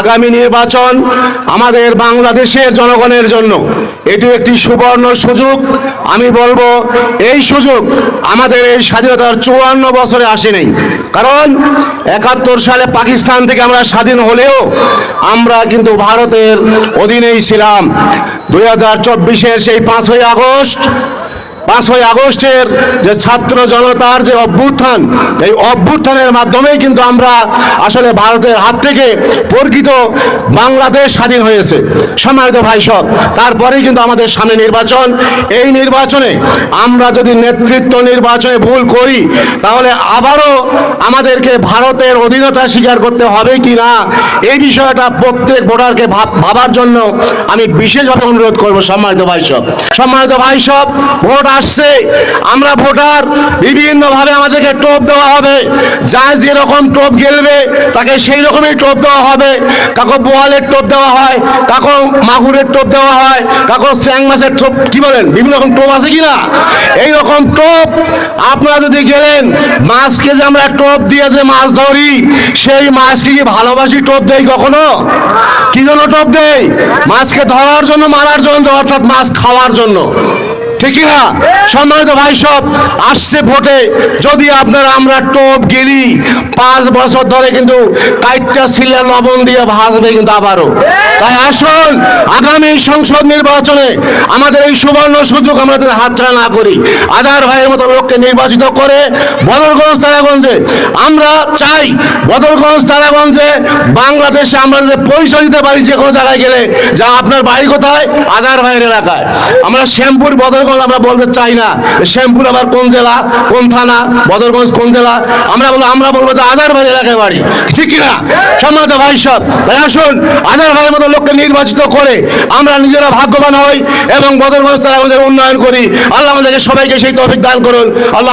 আগামী নির্বাচন আমাদের বাংলাদেশের জনগণের জন্য। এটি একটি সুবর্ণ সুযোগ। আমি বলব, এই সুযোগ আমাদের এই স্বাধীনতার চুয়ান্ন বছরে আসেনি কারণ একাত্তর সালে পাকিস্তান থেকে আমরা স্বাধীন হলেও আমরা কিন্তু ভারতের অধীনেই ছিলাম। দুই হাজার চব্বিশের সেই পাঁচই আগস্ট পাঁচই আগস্টের যে ছাত্র জনতার যে অভ্যুত্থান, এই অভ্যুত্থানের মাধ্যমেই কিন্তু আমরা আসলে ভারতের হাত থেকে প্রকৃত বাংলাদেশ স্বাধীন হয়েছে। সম্মানিত ভাই সব, তারপরেই কিন্তু আমাদের সামনে নির্বাচন। এই নির্বাচনে আমরা যদি নেতৃত্ব নির্বাচনে ভুল করি, তাহলে আবারও আমাদেরকে ভারতের অধীনতা স্বীকার করতে হবে কি না? এই বিষয়টা প্রত্যেক ভোটারকে ভাব- ভাবার জন্য আমি বিশেষভাবে অনুরোধ করব সম্মানিত ভাই সব। সম্মানিত ভাই সব, ভোট আসছে, আমরা ভোটার, বিভিন্নভাবে আমাদেরকে টোপ দেওয়া হবে। যা যেরকম টোপ গেলবে, তাকে সেই রকমই টোপ দেওয়া হবে। কাকো বোয়ালের টোপ দেওয়া হয়, কাকো মাগুরের টোপ দেওয়া হয়, কাকো স্যাং মাছের টোপ, কি বলেন, বিভিন্ন রকম টোপ আছে কি না এই রকম টোপ আপনারা যদি গেলেন, মাছকে যে আমরা টোপ দিয়ে যে মাছ ধরি, সেই মাছকে কি ভালোবাসি টোপ দেই কখনো? কি জন্য টোপ দেই মাছকে ধরার জন্য, মারার জন্য, অর্থাৎ মাছ খাওয়ার জন্য। ঠিক কি না? সম্মানিত ভাই সব, আসছে ভোটে। যদি আপনার, আমরা টপ গেলি, পাঁচ বছর ধরে কিন্তু কাইটটা ছিলাম লবণ দিয়ে ভাসবে কিন্তু আবারও। তাই আসুন আগামী সংসদ নির্বাচনে আমাদের এই সুবর্ণ সুযোগ আমরা যাতে হাতছাড়া না করি। আজার ভাইয়ের মতো লোককে নির্বাচিত করে বদরগঞ্জ, তারাগঞ্জে আমরা চাই বদরগঞ্জ, তারাগঞ্জে বাংলাদেশে আমরা যে পরিচয় দিতে পারি যে কোনো জায়গায় গেলে, যা আপনার বাড়ি কোথায়? আজার ভাইয়ের এলাকায়। আমরা শ্যামপুর, বদরগঞ্জ আমরা বলতে চাই না। শ্যামপুর আবার কোন জেলা? কোন থানা? বদরগঞ্জ কোন জেলা? আমরা বলব আমরা বলব যে আজার ভাইয়ের এলাকায় বাড়ি। ঠিক কিনা? সম্মানিত ভাই সব তাই আসুন আজার ভাইয়ের মতো লোককে নির্বাচিত করে আমরা নিজেরা ভাগ্যবান হই এবং বদরগঞ্জ আমাদের উন্নয়ন করি। আল্লাহ আমাদেরকে সবাইকে সেই তফিক দান করুন। আল্লাহ